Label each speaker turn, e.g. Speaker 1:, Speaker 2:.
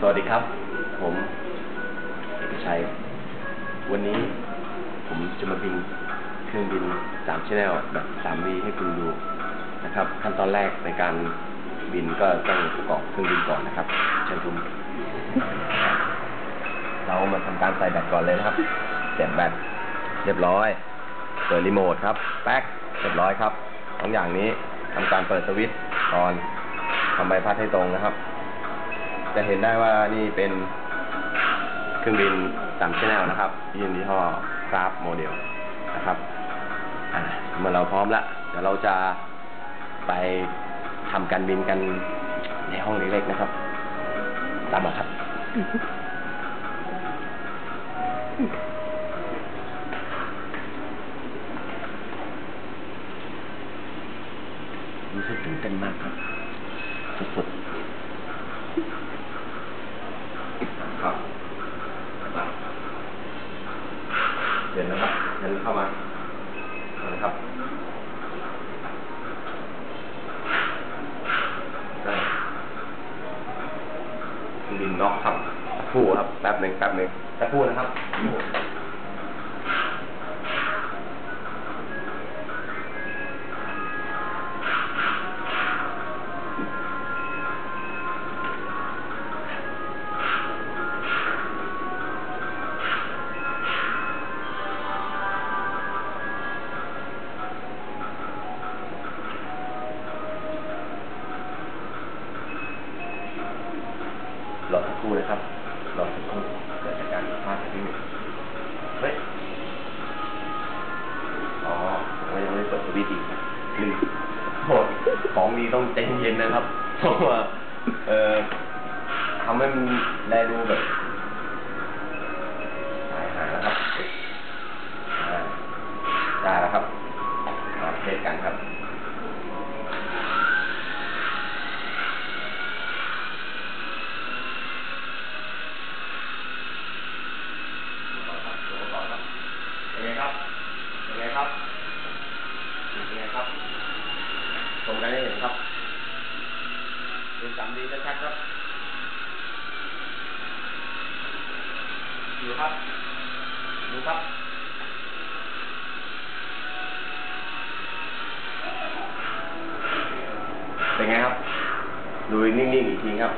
Speaker 1: สวัสดีครับ ผมเอกชัย วันนี้ผมจะมาบินเครื่องบินสามชแนลแบบสามวีให้คุณดูนะครับ ขั้นตอนแรกในการบินก็ต้องประกอบเครื่องบินก่อนนะครับเชิญชมเรามาทำการใส่แบตก่อนเลยนะครับเสียบแบตเรียบร้อยเปิดรีโมทครับ แป๊กเรียบร้อยครับสองอย่างนี้ทำการเปิดสวิตช์ตอนทำใบพัดให้ตรงนะครับ จะเห็นได้ว่านี่เป็นเครื่องบินสามชแนลนะครับยี่ห้อยี่ห้อกราฟโมเดลนะครับเมื่อเราพร้อมแล้วเดี๋ยวเราจะไปทำการบินกันในห้องเล็กๆนะครับ ตามมาครับรู้สึกตื่นเต้นมากครับสุดๆ ครับ เดี๋ยวนะครับเดินเข้ามาเอาละครับได้ดินน็อกครับคู่ครับ แป๊บหนึ่งแป๊บหนึ่งแป๊บคู่นะครับ รอสักครู่นะครับรอสักครู่เกิดจากการผิดพลาดที่หนึ่งเฮ้ยอ๋อผมก็ยังไม่เปิดสวิตช์อีกลืมโทษของดีต้องใจเย็นนะครับเพราะว่าเอ่อทำให้มันแลดูแบบ เป็นไงครับ เป็นไงครับ เป็นไงครับชมกันให้เห็นครับเป็นสามดีชัดๆครับดูครับ ดูครับเป็นไงครับ ดูนิ่งๆอีกทีครับ